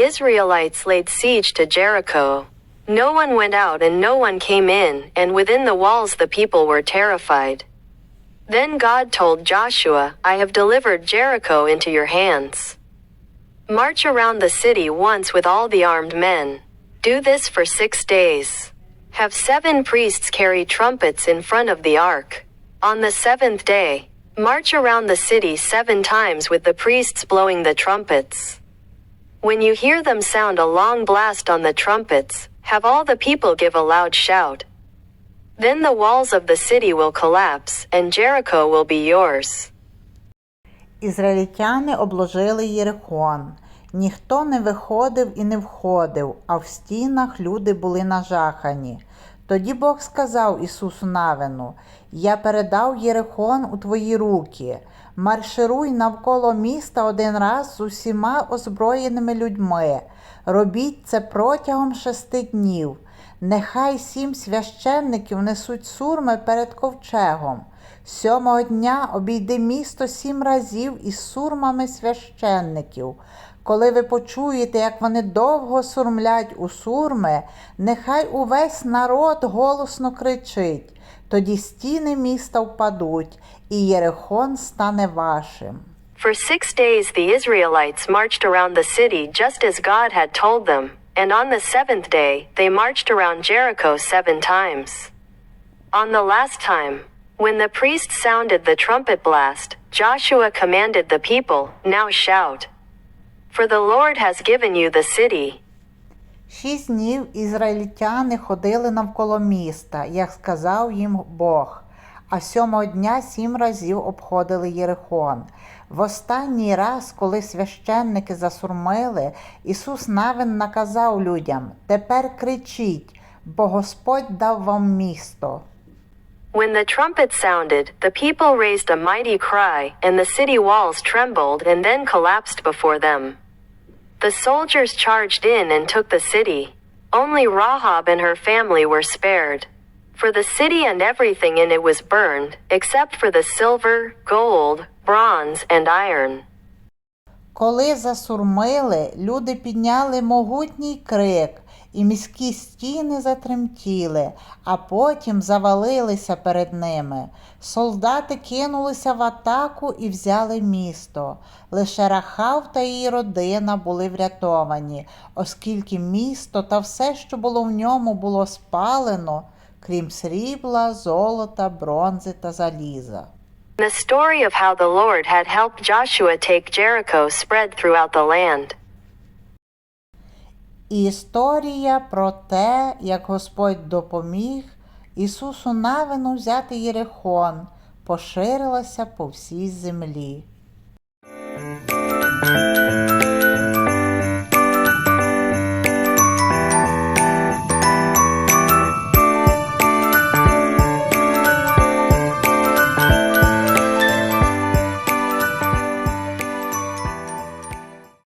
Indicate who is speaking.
Speaker 1: Israelites laid siege to Jericho. No one went out and no one came in, and within the walls the people were terrified. Then God told Joshua, I have delivered Jericho into your hands. March around the city once with all the armed men. Do this for six days. Have seven priests carry trumpets in front of the ark. On the seventh day, march around the city seven times with the priests blowing the trumpets. When you hear them sound a long blast on the trumpets, have all the people give a loud shout. Then the walls of the city will collapse, and Jericho will be yours.
Speaker 2: Ізраїльтяни обложили Єрихон. Ніхто не виходив і не входив, а в стінах люди були нажахані. Тоді Бог сказав Ісусу Навину: Я передав Єрихон у твої руки. Маршируй навколо міста один раз з усіма озброєними людьми. Робіть це протягом шести днів. Нехай сім священників несуть сурми перед ковчегом. Сьомого дня обійди місто сім разів із сурмами священників. Коли ви почуєте, як вони довго сурмлять у сурми, нехай увесь народ голосно кричить. Тоді стіни міста впадуть, і Єрихон стане вашим.
Speaker 1: For six days the Israelites marched around the city just as God had told them, and on the seventh day they marched around Jericho seven times. On the last time, when the priest sounded the trumpet blast, Joshua commanded the people, Now shout. For the Lord has given you the city.
Speaker 2: Шість днів ізраїльтяни ходили навколо міста, як сказав їм Бог, а сьомого дня сім разів обходили Єрихон. В останній раз, коли священники засурмили, Ісус Навин наказав людям: Тепер кричіть, бо Господь дав вам місто.
Speaker 1: When the trumpet sounded, the people raised a mighty cry, and the city walls trembled and then collapsed before them. The soldiers charged in and took the city. Only Rahab and her family were spared. For the city and everything in it was burned, except for the silver, gold, bronze, and iron.
Speaker 2: Коли засурмили, люди підняли могутній крик, і міські стіни затремтіли, а потім завалилися перед ними. Солдати кинулися в атаку і взяли місто. Лише Рахав та її родина були врятовані, оскільки місто та все, що було в ньому, було спалено, крім срібла, золота, бронзи та заліза.
Speaker 1: The story of how the Lord had helped Joshua take Jericho spread throughout the land.
Speaker 2: І історія про те, як Господь допоміг Ісусу Навину взяти Єрихон, поширилася по всій землі.